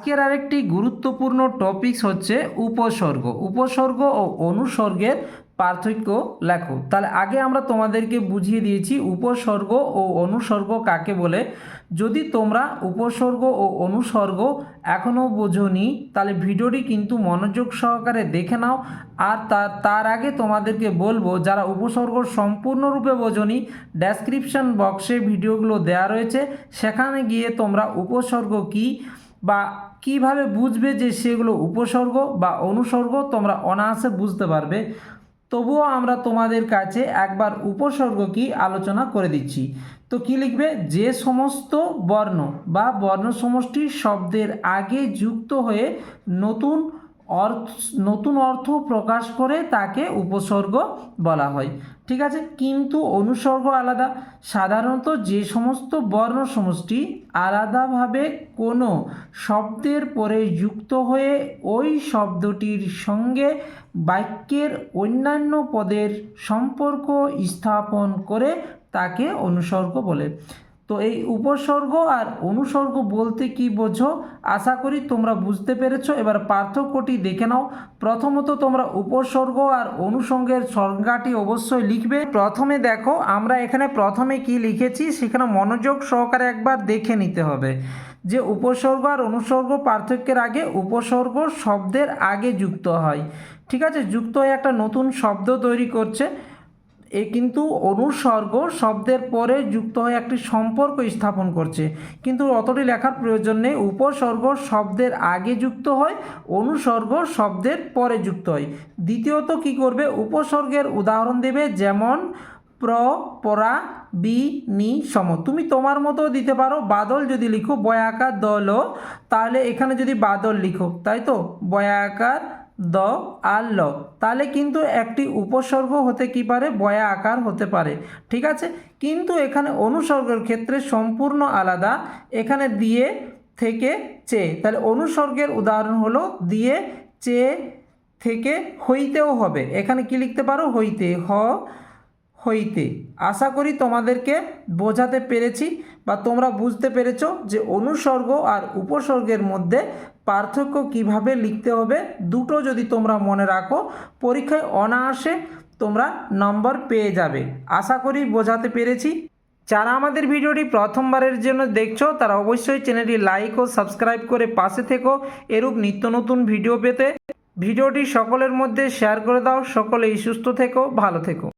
আজকের আরেকটি গুরুত্বপূর্ণ টপিকস হচ্ছে উপসর্গ। উপসর্গ ও অনুসর্গের পার্থক্য লেখো। তাহলে আগে আমরা তোমাদেরকে বুঝিয়ে দিয়েছি উপসর্গ ও অনুসর্গ কাকে বলে। যদি তোমরা উপসর্গ ও অনুসর্গ এখনও বোঝোনি, তাহলে ভিডিওটি কিন্তু মনোযোগ সহকারে দেখে নাও। আর তার আগে তোমাদেরকে বলব, যারা উপসর্গ সম্পূর্ণরূপে বোঝোনি ডেসক্রিপশন বক্সে ভিডিওগুলো দেওয়া রয়েছে। সেখানে গিয়ে তোমরা উপসর্গ কী বা কীভাবে বুঝবে যে সেগুলো উপসর্গ বা অনুসর্গ তোমরা অনায়াসে বুঝতে পারবে। তবুও আমরা তোমাদের কাছে একবার উপসর্গ কি আলোচনা করে দিচ্ছি। তো কি লিখবে? যে সমস্ত বর্ণ বা বর্ণ সমষ্টি শব্দের আগে যুক্ত হয়ে নতুন অর্থ, নতুন অর্থ প্রকাশ করে তাকে উপসর্গ বলা হয়। ঠিক আছে? কিন্তু অনুসর্গ আলাদা। সাধারণত যে সমস্ত বর্ণ সমষ্টি আলাদাভাবে কোনো শব্দের পরে যুক্ত হয়ে ওই শব্দটির সঙ্গে বাক্যের অন্যান্য পদের সম্পর্ক স্থাপন করে তাকে অনুসর্গ বলে। তো এই উপসর্গ আর অনুসর্গ বলতে কি বোঝো? আশা করি তোমরা বুঝতে পেরেছ। এবার পার্থক্যটি দেখে নাও। প্রথমত তোমরা উপসর্গ আর অনুসর্গের সংজ্ঞাটি অবশ্যই লিখবে। প্রথমে দেখো, আমরা এখানে প্রথমে কি লিখেছি? সেখানে মনোযোগ সহকারে একবার দেখে নিতে হবে। যে উপসর্গ আর অনুসর্গ পার্থক্যের আগে উপসর্গ শব্দের আগে যুক্ত হয়। ঠিক আছে? যুক্ত হয়ে একটা নতুন শব্দ তৈরি করছে। এ কিন্তু অনুসর্গ শব্দের পরে যুক্ত হয়ে একটি সম্পর্ক স্থাপন করছে। কিন্তু অতটি লেখার প্রয়োজন নেই। উপসর্গ শব্দের আগে যুক্ত হয় অনুসর্গ শব্দের পরে যুক্ত হয়। দ্বিতীয়ত কি করবে? উপসর্গের উদাহরণ দেবে যেমন, প্র, পরা, বি, নি, সম। তুমি তোমার মতো দিতে পারো। বাদল যদি লিখো, বয়াকার দল। তাহলে এখানে যদি বাদল লিখো, তাই তো? বয়াকার দ আর ল। তাহলে কিন্তু একটি উপসর্গ হতে কি পারে? বয়া আকার হতে পারে। ঠিক আছে? কিন্তু এখানে অনুসর্গের ক্ষেত্রে সম্পূর্ণ আলাদা। এখানে দিয়ে, থেকে, চে। তাহলে অনুসর্গের উদাহরণ হলো দিয়ে, চে, থেকে, হইতেও হবে। এখানে কি লিখতে পারো? হইতে, হ হইতে। আশা করি তোমাদেরকে বোঝাতে পেরেছি বা তোমরা বুঝতে পেরেছ যে অনুসর্গ আর উপসর্গের মধ্যে পার্থক্য কীভাবে লিখতে হবে। দুটো যদি তোমরা মনে রাখো, পরীক্ষায় অনায়াসে তোমরা নম্বর পেয়ে যাবে। আশা করি বোঝাতে পেরেছি। যারা আমাদের ভিডিওটি প্রথমবারের জন্য দেখছ, তারা অবশ্যই চ্যানেলটি লাইক ও সাবস্ক্রাইব করে পাশে থেকো। এরূপ নিত্য নতুন ভিডিও পেতে ভিডিওটি সকলের মধ্যে শেয়ার করে দাও। সকলেই সুস্থ থেকো, ভালো থেকো।